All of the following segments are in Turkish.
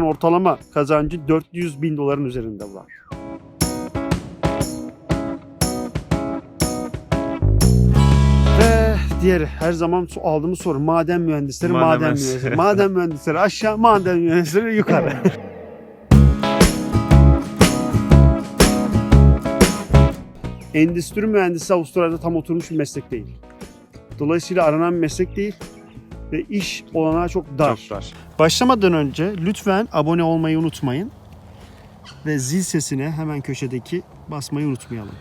ortalama kazancı 400 bin doların üzerinde var. Ve diğeri her zaman aldığımız soru maden mühendisleri, Maden maden, mühendisleri. maden mühendisleri aşağı, maden mühendisleri yukarı. Endüstri mühendisi Avustralya'da tam oturmuş bir meslek değil. Dolayısıyla aranan bir meslek değil ve iş olanağı çok dar. Çok dar. Başlamadan önce lütfen abone olmayı unutmayın. Ve zil sesine hemen köşedeki basmayı unutmayalım.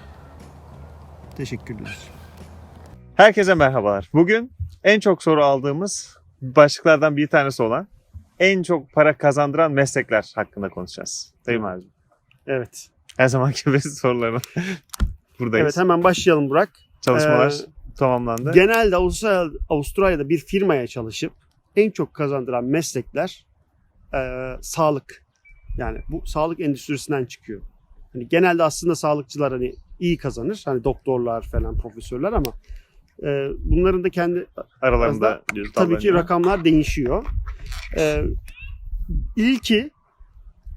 Teşekkürler. Herkese merhabalar. Bugün en çok soru aldığımız başlıklardan bir tanesi olan en çok para kazandıran meslekler hakkında konuşacağız. Değil mi abi? Evet. Her zamanki gibi sorularla buradayız. Evet hemen başlayalım Burak. Çalışmalar Ee, tamamlandı. Genelde Avustralya, Avustralya'da bir firmaya çalışıp en çok kazandıran meslekler eee, sağlık. Yani bu sağlık endüstrisinden çıkıyor. Hani genelde aslında sağlıkçılar hani iyi kazanır. Hani doktorlar falan, profesörler ama eee, bunların da kendi Aralarında diyoruz, tabii ki rakamlar değişiyor. Ee, ilki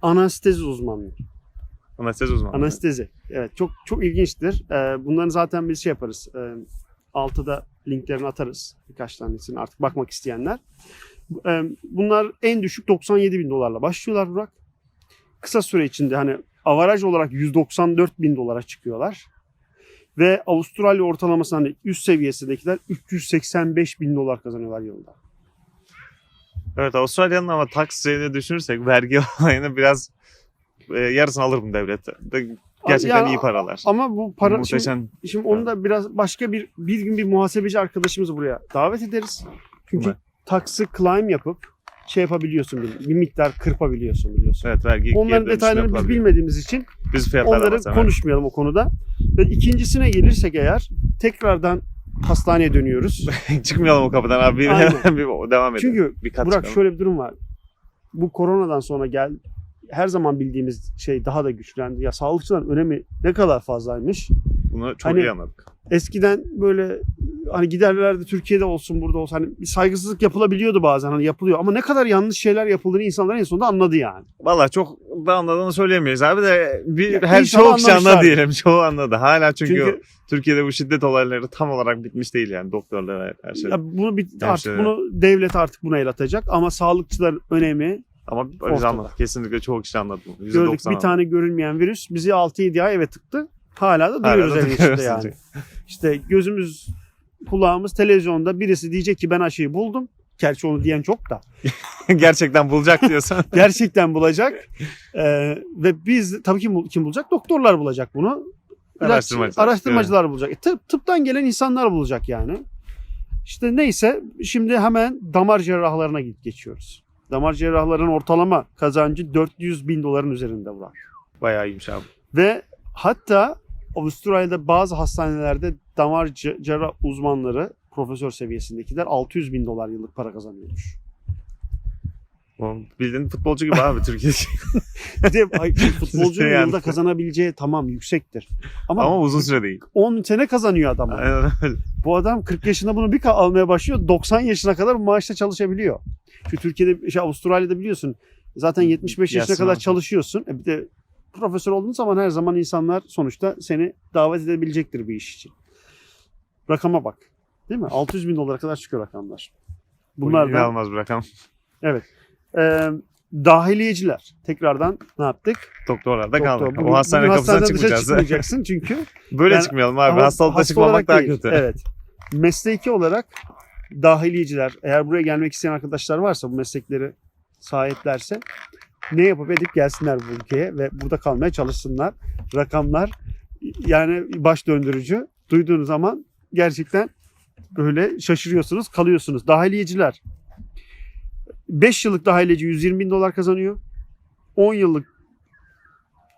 anestezi uzmanlığı. Anestezi uzmanı. Anestezi. Evet çok çok ilginçtir. Ee, bunların zaten biz şey yaparız. Altıda linklerini atarız. Birkaç tanesini artık bakmak isteyenler. Ee, bunlar en düşük 97 bin dolarla başlıyorlar Burak. Kısa süre içinde hani avaraj olarak 194 bin dolara çıkıyorlar. Ve Avustralya ortalaması hani üst seviyesindekiler 385 bin dolar kazanıyorlar yılda. Evet Avustralya'nın ama şeyini düşünürsek vergi olayını biraz e, yarısını alır bu devlet. De- Gerçekten Yani iyi paralar. Ama bu para şimdi, Muhteşem. şimdi onu da biraz başka bir bir gün bir muhasebeci arkadaşımızı buraya davet ederiz. Çünkü Evet. taksi climb yapıp şey yapabiliyorsun bir, bir miktar kırpabiliyorsun biliyorsun. Evet vergi Onların detaylarını biz bilmediğimiz için Biz onları konuşmayalım o konuda. Ve ikincisine gelirsek eğer tekrardan hastaneye dönüyoruz. Çıkmayalım o kapıdan abi. Bir, Aynen. bir devam edelim. Çünkü bir kat Burak çıkalım. şöyle bir durum var. Bu koronadan sonra gel her zaman bildiğimiz şey daha da güçlendi. Ya sağlıkçıların önemi ne kadar fazlaymış. Bunu çok Hani- iyi anladık. eskiden böyle hani giderlerde Türkiye'de olsun burada olsun hani bir saygısızlık yapılabiliyordu bazen hani yapılıyor ama ne kadar yanlış şeyler yapıldığını insanlar en sonunda anladı yani. Valla çok da anladığını söyleyemeyiz abi de bir Ya her çoğu kişi anladı diyelim. Çoğu anladı. Hala çünkü, Çünkü Türkiye'de bu şiddet olayları tam olarak bitmiş değil yani doktorlara her şey. ya bunu bir, Her artık şey- bunu devlet artık buna el atacak ama sağlıkçıların önemi Ama biz ortada. anladık. Kesinlikle çoğu kişi anladı. bunu. gördük %90 bir tane görülmeyen virüs bizi 6-7 ay eve tıktı. Hala da duyuyoruz evin içinde yani. İşte gözümüz kulağımız televizyonda birisi diyecek ki ben aşıyı buldum. Gerçi onu diyen çok da. Gerçekten bulacak diyorsan. Gerçekten bulacak. Ee, ve biz tabii ki kim bulacak? Doktorlar bulacak bunu. İlaç- Araştırmacılar. Araştırmacılar bulacak. E, tıp, tıptan gelen insanlar bulacak yani. İşte neyse şimdi hemen damar cerrahlarına git geçiyoruz. Damar cerrahların ortalama kazancı 400 bin doların üzerinde var. Bayağı iyiymiş abi. Ve hatta Avustralya'da bazı hastanelerde damar ce- cerrah uzmanları profesör seviyesindekiler 600 bin dolar yıllık para kazanıyormuş. Bildiğin futbolcu gibi abi Türkiye'deki. Bir de ay, futbolcunun Yani. yılda kazanabileceği tamam yüksektir. Ama, Ama uzun süre değil. 10 sene kazanıyor adam. Aynen öyle. Bu adam 40 yaşında bunu bir almaya başlıyor. 90 yaşına kadar bu maaşla çalışabiliyor. Şu Türkiye'de, şey, Avustralya'da biliyorsun zaten 75 yaşına Yatsın kadar abi. çalışıyorsun. E bir de profesör olduğun zaman her zaman insanlar sonuçta seni davet edebilecektir bir iş için. Rakama bak. Değil mi? 600 bin dolara kadar çıkıyor rakamlar. Bunlar da İnanılmaz bir rakam. E, dahiliyeciler. Tekrardan ne yaptık? Doktorlarda Doktor. kaldık. Bugün- O hastane bugün çıkmayacağız. çıkmayacaksın çünkü Böyle Yani- çıkmayalım abi. Hastalıkta hasta çıkmamak daha değil. kötü. Evet. Mesleki olarak dahiliyeciler eğer buraya gelmek isteyen arkadaşlar varsa bu meslekleri sahiplerse ne yapıp edip gelsinler bu ülkeye ve burada kalmaya çalışsınlar. Rakamlar yani baş döndürücü. Duyduğunuz zaman gerçekten böyle şaşırıyorsunuz, kalıyorsunuz. Dahiliyeciler 5 yıllık dahiliyeci 120 bin dolar kazanıyor. 10 yıllık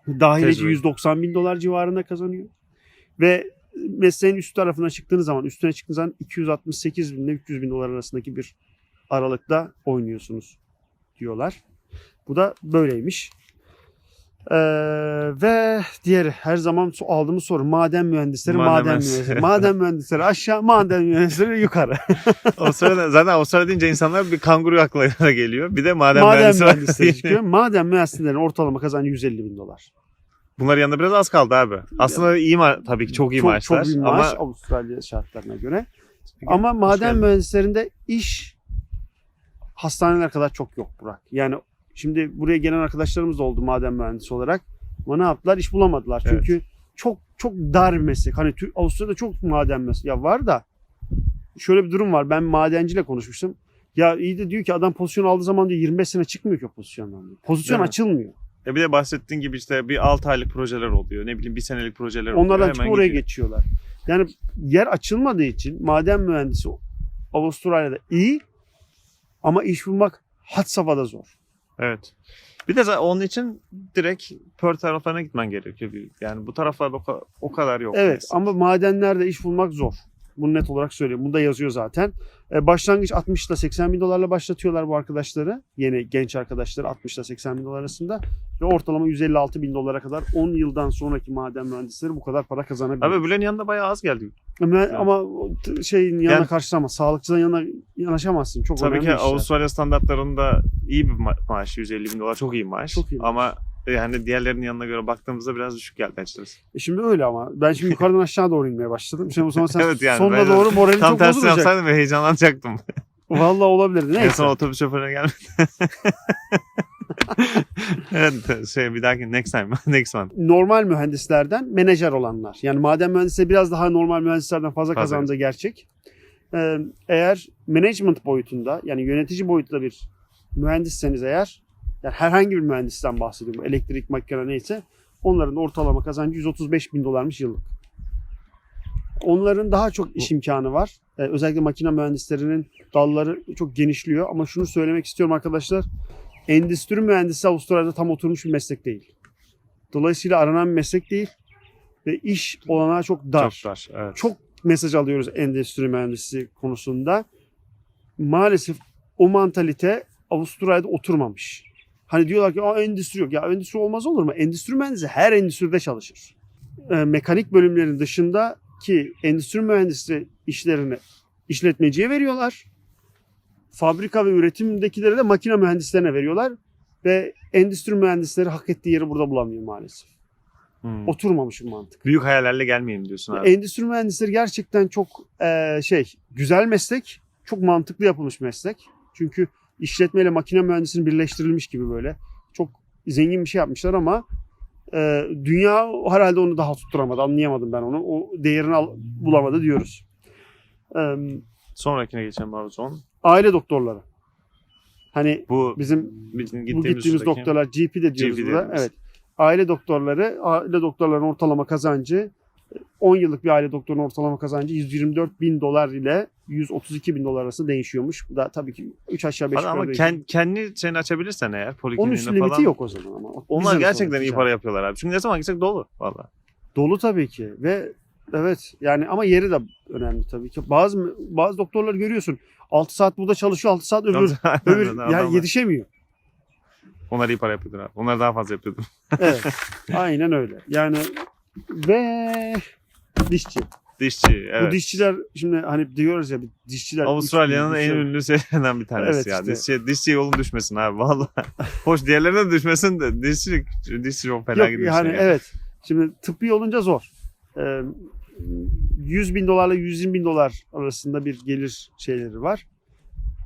dahiliyeci Tecrübe. 190 bin dolar civarında kazanıyor. Ve mesleğin üst tarafına çıktığınız zaman, üstüne çıktığınız zaman 268 bin ile 300 bin dolar arasındaki bir aralıkta oynuyorsunuz diyorlar. Bu da böyleymiş. Ee, ve diğeri her zaman aldığımız soru maden mühendisleri, Maden maden, mühendisleri. maden mühendisleri aşağı, maden mühendisleri yukarı. Avustralya, zaten Avustralya deyince insanlar bir kanguru aklına geliyor. Bir de maden, maden mühendisleri çıkıyor. Maden mühendislerin ortalama kazancı 150 bin dolar. Bunların yanında biraz az kaldı abi. Aslında iyi ma tabii ki çok iyi çok, maaşlar. Çok iyi maaş ama Avustralya şartlarına göre. Ama maden mühendislerinde iş hastaneler kadar çok yok Burak. Yani şimdi buraya gelen arkadaşlarımız da oldu maden mühendisi olarak. Ama ne yaptılar? İş bulamadılar. Evet. Çünkü çok çok dar bir meslek. Hani Avustralya'da çok maden meslek. Ya var da şöyle bir durum var. Ben madenciyle konuşmuştum. Ya iyi de diyor ki adam pozisyon aldığı zaman diyor 25 sene çıkmıyor ki o pozisyondan. diyor. Pozisyon Değil mi? açılmıyor. E bir de bahsettiğin gibi işte bir 6 aylık projeler oluyor. Ne bileyim bir senelik projeler oluyor. Onlardan çıkıp oraya gidiyor. geçiyorlar. Yani yer açılmadığı için maden mühendisi Avustralya'da iyi ama iş bulmak had safhada zor. Evet. Bir de onun için direkt Perth taraflarına gitmen gerekiyor. Yani bu taraflarda o kadar yok. Evet mesela. ama madenlerde iş bulmak zor. Bunu net olarak söyleyeyim. Bunu da yazıyor zaten. E, başlangıç 60 ile 80 bin dolarla başlatıyorlar bu arkadaşları. Yeni genç arkadaşları 60 ile 80 bin dolar arasında. Ve ortalama 156 bin dolara kadar 10 yıldan sonraki maden mühendisleri bu kadar para kazanabiliyor. Abi Bülent'in yanında bayağı az geldi. Ama, Yani- ama şeyin yanına Yani- karşılama. Sağlıkçının yanına yanaşamazsın. Çok Tabii ki işler. Avustralya standartlarında iyi bir ma- maaş. 150 bin dolar çok iyi maaş. Çok iyi maaş. Yani diğerlerinin yanına göre baktığımızda biraz düşük geldi açıkçası. E şimdi öyle ama. Ben şimdi yukarıdan aşağı doğru inmeye başladım. Şimdi o zaman sen Evet yani sonuna ben de doğru moralin Tam çok tersini bozulacak. yapsaydım ve heyecanlanacaktım. Vallahi olabilirdi. En Neyse. son otobüs şoförüne gelmedi. evet şey bir dahaki next time. next one. normal mühendislerden menajer olanlar. Yani maden mühendisleri biraz daha normal mühendislerden fazla Fazla. kazandığı gerçek. Ee, eğer management boyutunda yani yönetici boyutunda bir mühendisseniz eğer yani herhangi bir mühendisten bahsediyorum. Elektrik, makine neyse onların ortalama kazancı 135 bin dolarmış yıllık. Onların daha çok iş imkanı var. Ee, özellikle makine mühendislerinin dalları çok genişliyor. Ama şunu söylemek istiyorum arkadaşlar. Endüstri mühendisi Avustralya'da tam oturmuş bir meslek değil. Dolayısıyla aranan bir meslek değil. Ve iş olanağı çok dar. Çok dar. Evet. Çok mesaj alıyoruz endüstri mühendisi konusunda. Maalesef o mantalite Avustralya'da oturmamış. Hani diyorlar ki Aa, endüstri yok. Ya endüstri olmaz olur mu? Endüstri mühendisi her endüstride çalışır. Ee, mekanik bölümlerin dışında ki endüstri mühendisi işlerini işletmeciye veriyorlar. Fabrika ve üretimdekileri de makine mühendislerine veriyorlar. Ve endüstri mühendisleri hak ettiği yeri burada bulamıyor maalesef. Hmm. Oturmamış bir mantık. Büyük hayallerle gelmeyeyim diyorsun abi. Endüstri mühendisleri gerçekten çok eee, şey güzel meslek, çok mantıklı yapılmış meslek. Çünkü işletme ile makine mühendisinin birleştirilmiş gibi böyle. Çok zengin bir şey yapmışlar ama eee, dünya herhalde onu daha tutturamadı. Anlayamadım ben onu. O değerini al- bulamadı diyoruz. Eee, Sonrakine geçelim abi son. aile doktorları. Hani Bu bizim bizim bu gittiğimiz, gittiğimiz şuradaki- doktorlar GP de diyoruz GP burada. Evet. Aile doktorları, aile doktorların ortalama kazancı 10 yıllık bir aile doktorunun ortalama kazancı 124 bin dolar ile 132 bin dolar arasında değişiyormuş. Bu da tabii ki 3 aşağı 5 Ama, ama yukarı değişiyor. kendi, kendi şeyini açabilirsen eğer Onun üstü falan. limiti yok o zaman ama. Onlar Bizim gerçekten iyi para yapıyorlar abi. Çünkü ne zaman gitsek dolu valla. Dolu tabii ki ve evet yani ama yeri de önemli tabii ki. Bazı bazı doktorlar görüyorsun 6 saat burada çalışıyor 6 saat öbür öbür yani yetişemiyor. Onlar iyi para yapıyordur abi. Onlar daha fazla yapıyordur. Evet. Aynen öyle. Yani ve dişçi. Dişçi evet. Bu dişçiler şimdi hani diyoruz ya dişçiler Avustralya'nın en ünlü şeylerinden bir tanesi Evet ya. işte. Dişçi, dişçi yolun düşmesin abi valla. Hoş diğerlerine de düşmesin de dişçi, dişçi çok fena Yok gidiyor. yani şey ya. evet. Şimdi tıbbi olunca zor. Ee, 100 bin dolarla 120 bin dolar arasında bir gelir şeyleri var.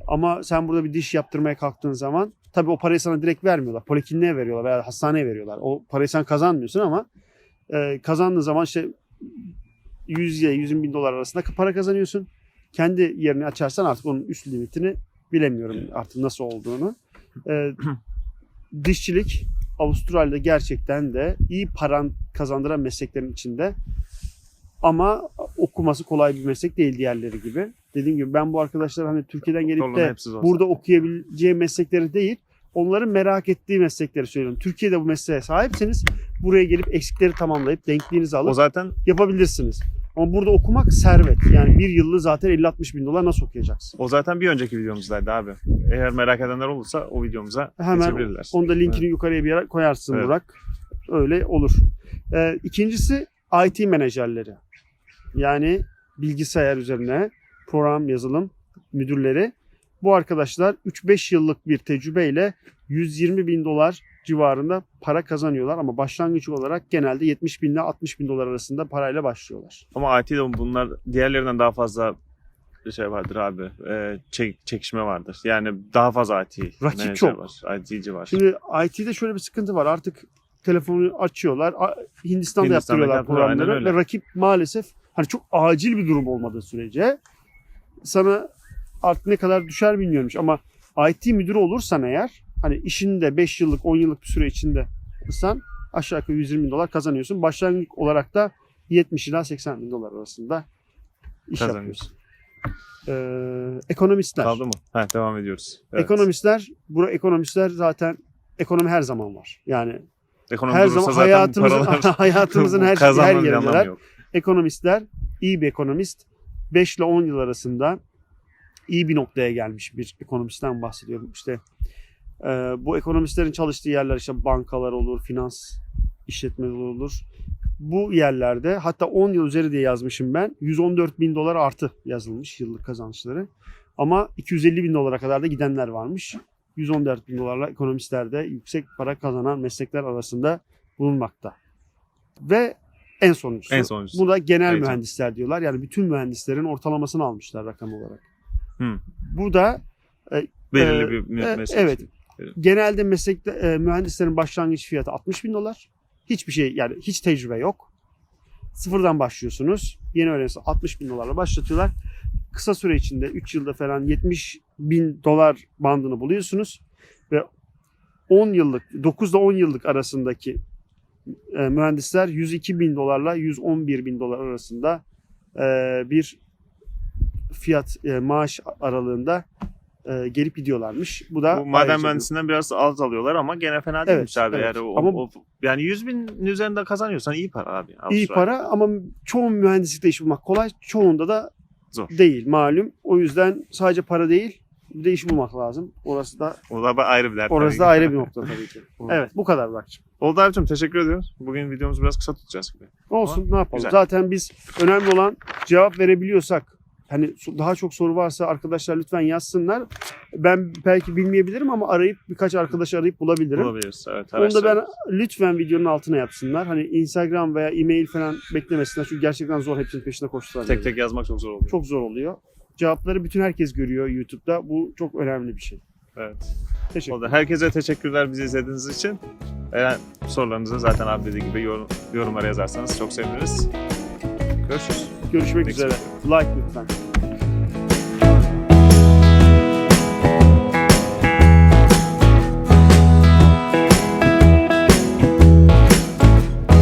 Ama sen burada bir diş yaptırmaya kalktığın zaman tabii o parayı sana direkt vermiyorlar. Polikliniğe veriyorlar veya hastaneye veriyorlar. O parayı sen kazanmıyorsun ama e, kazandığın zaman işte 100 ile 120 bin dolar arasında para kazanıyorsun. Kendi yerini açarsan artık onun üst limitini bilemiyorum artık nasıl olduğunu. Ee, dişçilik Avustralya'da gerçekten de iyi paran kazandıran mesleklerin içinde. Ama okuması kolay bir meslek değil diğerleri gibi. Dediğim gibi ben bu arkadaşlar hani Türkiye'den gelip de burada okuyabileceği meslekleri değil, onların merak ettiği meslekleri söylüyorum. Türkiye'de bu mesleğe sahipseniz buraya gelip eksikleri tamamlayıp denkliğinizi alıp O zaten yapabilirsiniz. Ama burada okumak servet. Yani bir yıllı zaten 50-60 bin dolar nasıl okuyacaksın? o zaten bir önceki videomuzdaydı abi. Eğer merak edenler olursa o videomuza Hemen geçebilirler. Onu da linkini yukarıya bir yere koyarsın Evet. Burak. öyle olur. Ee, ikincisi IT menajerleri. Yani bilgisayar üzerine program yazılım müdürleri. Bu arkadaşlar 3-5 yıllık bir tecrübeyle 120 bin dolar civarında para kazanıyorlar ama başlangıç olarak genelde 70 bin ile 60 bin dolar arasında parayla başlıyorlar. Ama IT'de bunlar diğerlerinden daha fazla şey vardır abi. E, çek, çekişme vardır. Yani daha fazla IT. menajer çok. Var, IT'ci var. Şimdi IT'de şöyle bir sıkıntı var. Artık telefonu açıyorlar. Hindistan'da, Hindistan'da yaptırıyorlar programları ve rakip maalesef hani çok acil bir durum olmadığı sürece sana artık ne kadar düşer bilmiyormuş ama IT müdürü olursan eğer hani işinde 5 yıllık 10 yıllık bir süre içinde sen aşağı yukarı 120 bin dolar kazanıyorsun. Başlangıç olarak da 70 ila 80 bin dolar arasında iş yapıyorsun. Ee, ekonomistler. Kaldı mı? Ha, devam ediyoruz. Evet. Ekonomistler, bu ekonomistler zaten ekonomi her zaman var. Yani Ekonomi her zaman hayatımızın paralar hayatımızın her her yerindeler. Ekonomistler iyi bir ekonomist 5 ile 10 yıl arasında iyi bir noktaya gelmiş bir ekonomistten bahsediyorum. İşte e, bu ekonomistlerin çalıştığı yerler işte bankalar olur, finans işletmeleri olur. Bu yerlerde hatta 10 yıl üzeri diye yazmışım ben. 114 bin dolar artı yazılmış yıllık kazançları. Ama 250 bin dolara kadar da gidenler varmış. 114 bin dolarla ekonomistler de yüksek para kazanan meslekler arasında bulunmakta. Ve en sonuncusu. En sonuncusu. Bu da genel Heyecan. mühendisler diyorlar. Yani bütün mühendislerin ortalamasını almışlar rakam olarak. Hı. Bu da Belirli Ee, bir e, meslek. evet. Genelde meslekte e, mühendislerin başlangıç fiyatı 60 bin dolar. Hiçbir şey yani hiç tecrübe yok. Sıfırdan başlıyorsunuz. Yeni öğrenci 60 bin dolarla başlatıyorlar. Kısa süre içinde 3 yılda falan 70 bin dolar bandını buluyorsunuz. Ve 10 yıllık 9 ile 10 yıllık arasındaki e, mühendisler 102 bin dolarla 111 bin dolar arasında e, bir fiyat e, maaş aralığında e, gelip gidiyorlarmış. Bu da Bu maden mühendisinden biraz az alıyorlar ama gene fena değilmiş abi. evet. Yani, o, Ama- o- yani 100 binin üzerinde kazanıyorsan iyi para abi. İyi Avustralya. para ama çoğu mühendislikte iş bulmak kolay. Çoğunda da Zor. değil malum. O yüzden sadece para değil bir de iş bulmak lazım. Orası da O da ayrı bir dert. orası da ayrı bir nokta tabii ki. Evet bu kadar Burak'cığım. Oldu abicim teşekkür ediyoruz. Bugün videomuzu biraz kısa tutacağız gibi. Olsun ne yapalım. güzel. Zaten biz önemli olan cevap verebiliyorsak hani daha çok soru varsa arkadaşlar lütfen yazsınlar. Ben belki bilmeyebilirim ama arayıp birkaç arkadaş arayıp bulabilirim. Bulabiliriz. Evet. Onu da ben lütfen videonun altına yapsınlar. Hani Instagram veya e-mail falan beklemesinler. Çünkü gerçekten zor hepsinin peşinde koştular. Tek tek yazmak çok zor oluyor. Çok zor oluyor. Cevapları bütün herkes görüyor YouTube'da. Bu çok önemli bir şey. Evet. Teşekkür Oldu. Herkese teşekkürler bizi izlediğiniz için. Eğer sorularınızı zaten abi dediği gibi yorum, yorumlara yazarsanız çok seviniriz. Görüşürüz. Görüşmek Peki. üzere. Like lütfen.